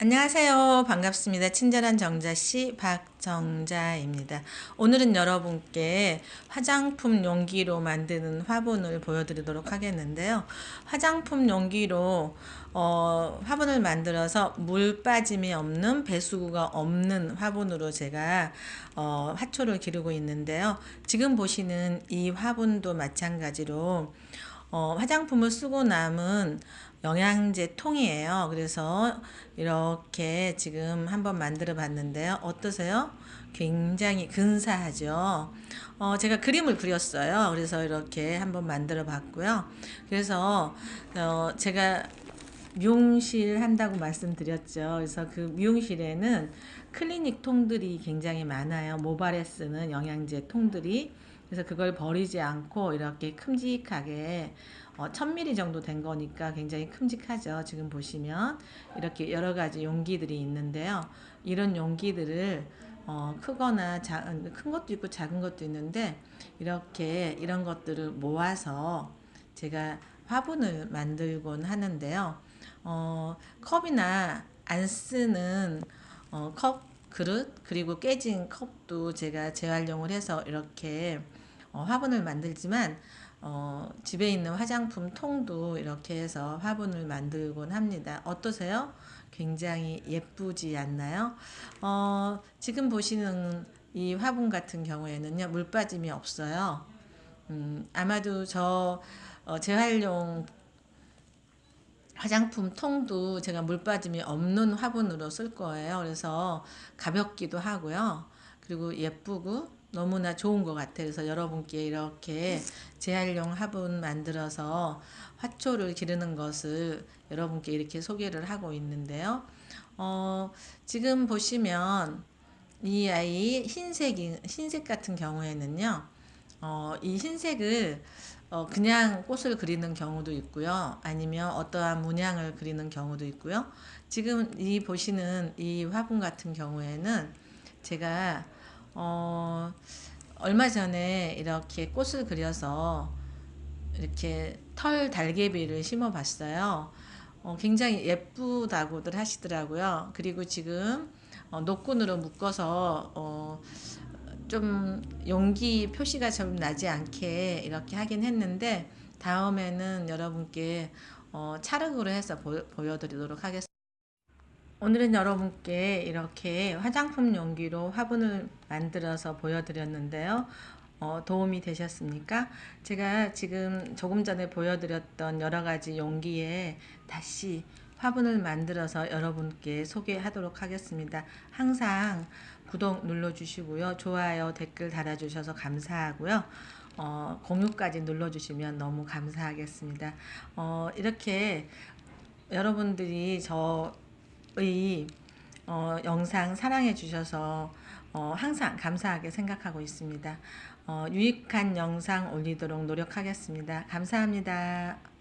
안녕하세요. 반갑습니다. 친절한 정자씨 박정자입니다. 오늘은 여러분께 화장품 용기로 만드는 화분을 보여드리도록 하겠는데요. 화장품 용기로 어, 화분을 만들어서 물 빠짐이 없는 배수구가 없는 화분으로 제가 어, 화초를 기르고 있는데요. 지금 보시는 이 화분도 마찬가지로 어, 화장품을 쓰고 남은 영양제 통이에요. 그래서 이렇게 지금 한번 만들어 봤는데요. 어떠세요? 굉장히 근사하죠. 어, 제가 그림을 그렸어요. 그래서 이렇게 한번 만들어 봤고요. 그래서 어, 제가 미용실 한다고 말씀드렸죠. 그래서 그 미용실에는 클리닉 통들이 굉장히 많아요. 모발에 쓰는 영양제 통들이. 그래서 그걸 버리지 않고 이렇게 큼직하게 어, 1000ml 정도 된 거니까 굉장히 큼직하죠. 지금 보시면 이렇게 여러 가지 용기들이 있는데요. 이런 용기들을 어, 크거나 자, 큰 것도 있고 작은 것도 있는데 이렇게 이런 것들을 모아서 제가 화분을 만들곤 하는데요. 어, 컵이나 안 쓰는 어, 컵, 그릇, 그리고 깨진 컵도 제가 재활용을 해서 이렇게 어, 화분을 만들지만 어, 집에 있는 화장품 통도 이렇게 해서 화분을 만들곤 합니다. 어떠세요? 굉장히 예쁘지 않나요? 어, 지금 보시는 이 화분 같은 경우에는요, 물 빠짐이 없어요. 음, 아마도 저 어, 재활용 화장품 통도 제가 물 빠짐이 없는 화분으로 쓸 거예요. 그래서 가볍기도 하고요. 그리고 예쁘고 너무나 좋은 것 같아요. 그래서 여러분께 이렇게 재활용 화분 만들어서 화초를 기르는 것을 여러분께 이렇게 소개를 하고 있는데요. 어, 지금 보시면 이 아이 흰색, 흰색 같은 경우에는요. 어, 이 흰색을 어, 그냥 꽃을 그리는 경우도 있고요. 아니면 어떠한 문양을 그리는 경우도 있고요. 지금 이 보시는 이 화분 같은 경우에는 제가 어, 얼마 전에 이렇게 꽃을 그려서 이렇게 털 달개비를 심어 봤어요. 어, 굉장히 예쁘다고들 하시더라고요. 그리고 지금 어, 노끈으로 묶어서 어, 좀 용기 표시가 좀 나지 않게 이렇게 하긴 했는데 다음에는 여러분께 어, 찰흙으로 해서 보, 보여드리도록 하겠습니다. 오늘은 여러분께 이렇게 화장품 용기로 화분을 만들어서 보여드렸는데요. 어, 도움이 되셨습니까? 제가 지금 조금 전에 보여드렸던 여러 가지 용기에 다시 화분을 만들어서 여러분께 소개하도록 하겠습니다. 항상 구독 눌러주시고요. 좋아요, 댓글 달아주셔서 감사하고요. 어, 공유까지 눌러주시면 너무 감사하겠습니다. 어, 이렇게 여러분들이 저 의 어, 영상 사랑해 주셔서 어, 항상 감사하게 생각하고 있습니다. 어, 유익한 영상 올리도록 노력하겠습니다. 감사합니다.